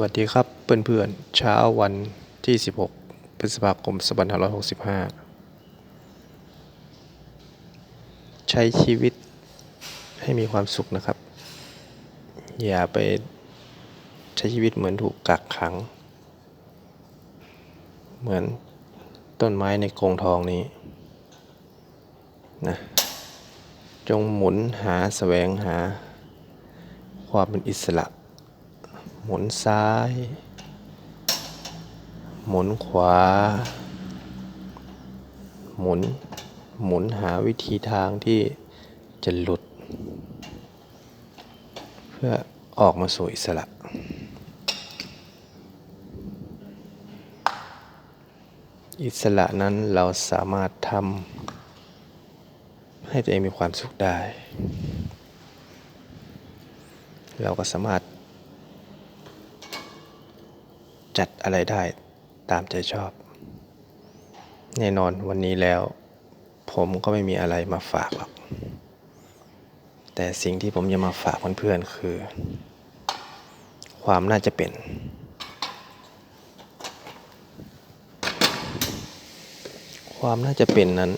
วัสดีครับเพื่อนๆเช้าวันที่ 16 พฤษภาคม 2565 ใช้ชีวิตให้มีความสุขนะครับ อย่าไปใช้ชีวิตเหมือนถูกกักขัง เหมือนต้นไม้ในกรงทองนี้นะจงหมุนหาแสวงหาความเป็นอิสระ หมุนซ้าย หมุนขวา หมุน หมุนหาวิธีทางที่จะหลุด เพื่อออกมาสู่อิสระอิสระนั้นเราสามารถทำให้ตัวเองมีความสุขได้ เราก็สามารถ จัดอะไรได้ตามใจชอบ แน่นอนวันนี้แล้ว ผมก็ไม่มีอะไรมาฝากหรอก แต่สิ่งที่ผมจะมาฝากเพื่อนๆคือ ความน่าจะเป็น ความน่าจะเป็นนั้น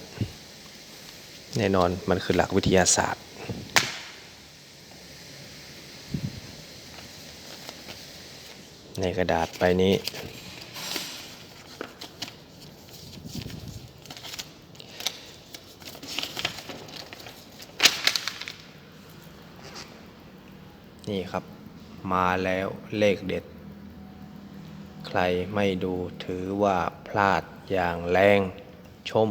แน่นอนมันคือหลักวิทยาศาสตร์ ในกระดาษใบนี้ นี่ครับ มาแล้วเลขเด็ด ใครไม่ดูถือว่าพลาดอย่างแรงชม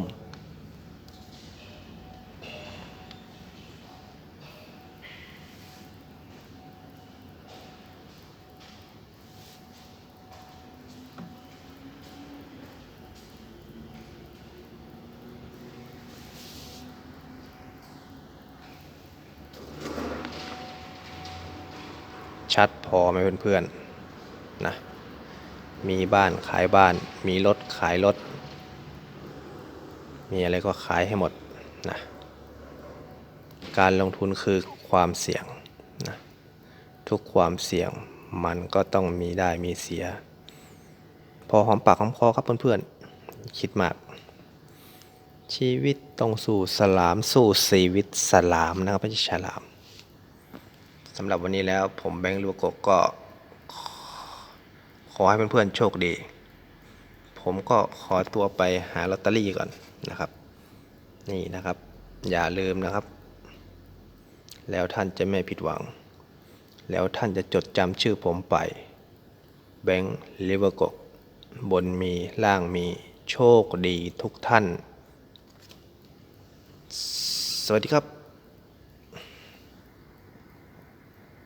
ชัดพอไหมเพื่อนๆนะมีบ้านขายบ้าน มีรถขายรถ มีอะไรก็ขายให้หมดนะการลงทุนคือความเสี่ยงนะทุกความเสี่ยงมันก็ต้องมีได้มีเสีย พอหอมปากหอมคอครับเพื่อนๆ คิดมาก ชีวิตต้องสู่สลาม สู่ชีวิตสลามนะครับไม่ใช่ฉลาม สำหรับวันนี้แล้วผมแบงค์ลูกกก็ ขอให้เพื่อนๆโชคดี ผมก็ขอตัวไปหาลอตเตอรี่ก่อนนะครับ นี่นะครับ อย่าลืมนะครับ แล้วท่านจะไม่ผิดหวัง แล้วท่านจะจดจำชื่อผมไป แบงค์ลิเวอร์กบนมีล่างมีโชคดีทุกท่าน สวัสดีครับ